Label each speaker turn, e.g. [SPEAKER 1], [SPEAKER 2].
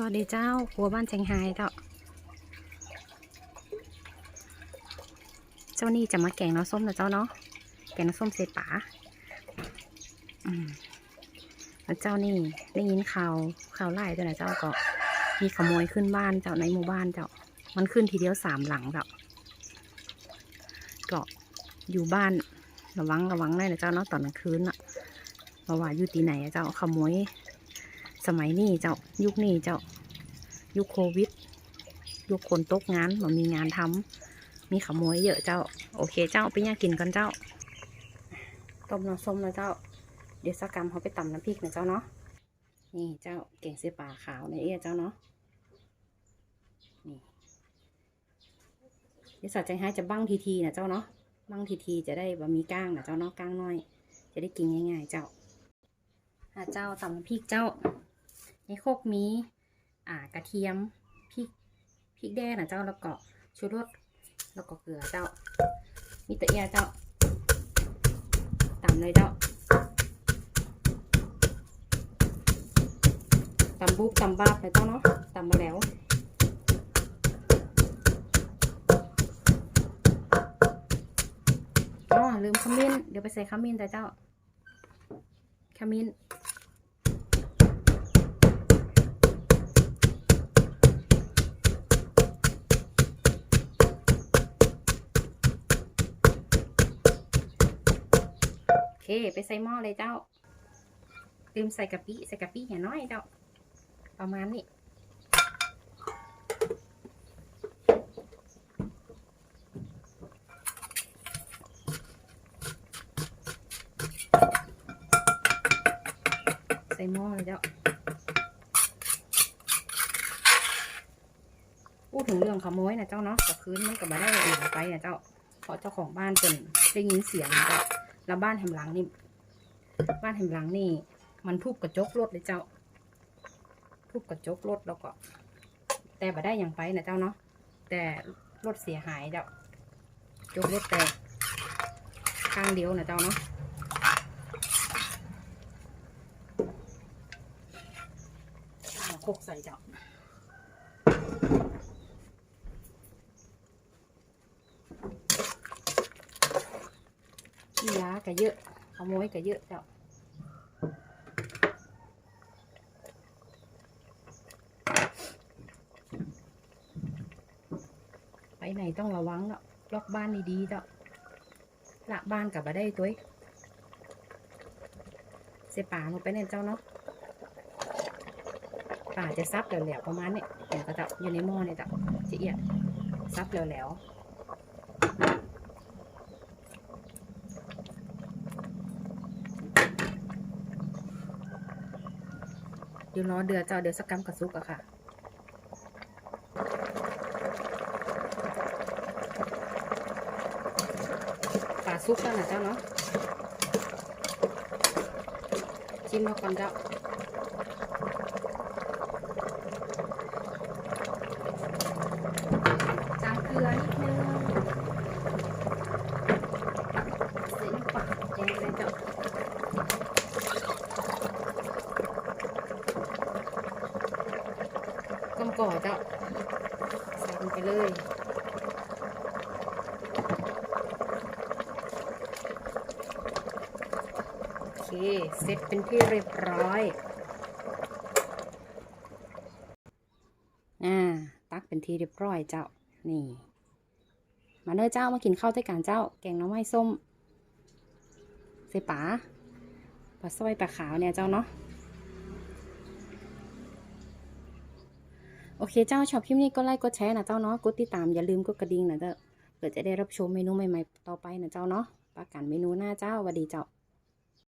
[SPEAKER 1] สวัสดีเจ้าครัวบ้านเชียงไฮ้เจ้าเจ้านี่จะมาแกงน้ำส้มนะเจ้าเนาะแกงน้ำส้มเสป๋าแล้วเจ้านี่ได้ยินข่าวข่าวไล่ด้วยนะเจ้าก็มีขโมยขึ้นบ้านเจ้าในหมู่บ้านเจ้ามันขึ้นทีเดียวสามหลังเจ้าก็อยู่บ้านระวังระวังได้นะเจ้าเนาะตอนกลางคืนอะเพราว่าอยู่ที่ไหนเจ้าขโมย สมัยนี้เจ้ายุคนี้เจ้ายุคโควิด ยุคคนตกงานมันมีงานทำมีขโมยเยอะเจ้า โอเคเจ้าไปย่างกินกันเจ้า ต้มน้ำส้มนะเจ้า เดี๋ยวสักกรรมเขาไปตำน้ำพริกนะเจ้าเนาะนี่เจ้าเก่งเสียป่าขาวในเอี้ยเจ้าเนาะนี่เดี๋ยวสัตว์ใจให้จะบ้างทีทีนะเจ้าเนาะบ้างทีทีจะได้บะมีก้างนะเจ้าเนาะก้างน้อย จะได้กินง่ายๆเจ้าหาเจ้าตำน้ำพริกเจ้า ในโคกมีอ่ากระเทียมพริกพริกแดงนะเจ้าแล้วก็ชูรสแล้วก็เกลือเจ้า มีตะเอียเจ้าตำเลยเจ้าตำบุกตำบาบเลยเจ้าเนาะตำมาแล้วอ๋อลืมขมิ้นเดี๋ยวไปใส่ขมิ้นแต่เจ้าขมิ้น เคไปใส่หม้อเลยเจ้าลืมใส่กะปิใส่กะปิอย่าน้อยเจ้าประมาณนี้ใส่หม้อเลยเจ้าพูดถึงเรื่องขโมยนะเจ้าเนาะแต่คืนมันก็มาได้หลังไปนะเจ้าเพราะเจ้าของบ้านเป็นได้ยินเสียงเจ้า แล้วบ้านแหมหลังนี่ บ้านแหมหลังนี่ มันทุบกระจกรถเลยเจ้า ทุบกระจกรถแล้วก็ แต่บ่ได้อย่างไปนะเจ้าเนาะ แต่รถเสียหายเจ้าจกรถแตกข้างเดียวนะเจ้าเนาะคกใส่เจ้า ขี้ยาก็เยอะขโมยก็เยอะเจ้าไปไหนต้องระวังเนาะล็อกบ้านดีๆเจ้าละบ้านกลับมาได้ตัวเองเสียป่าลงไปเนี่ยเจ้าเนาะป่าจะซับแหลวๆประมาณนี้เดี๋ยวก็จะอยู่ในหม้อเนี่ยจ้ะจะเอียดซับแหลวๆ เดี๋ยวรอเดือดเจ้าเดี๋ยวสักกำกับซุกอะค่ะป่าซุกแล้วนะเจ้าเนาะชิมมาก่อนเจ้า จางเกลือนิดนึงใส่น้ำปลาแกงเลยเจ้า ก่อเจ้าใส่ลงไปเลยโอเคเสร็จเป็นที่เรียบร้อยอ่าตักเป็นที่เรียบร้อยเจ้านี่มาเด้อเจ้ามากินข้าวด้วยกันเจ้า แกงน้ำไม้ส้มใส่ป๋าปลาสร้อยปลาขาวเนี่ยเจ้าเนาะ โอเคเจ้าชอบคลิปนี้ก็ไลค์กดแชร์นะเจ้าเนาะกดติดตามอย่าลืมกดกระดิ่งนะเจ้าเพื่อจะได้รับชมเมนูใหม่ๆต่อไปนะเจ้าเนาะประกันเมนูหน้าเจ้าสวัสดีเจ้า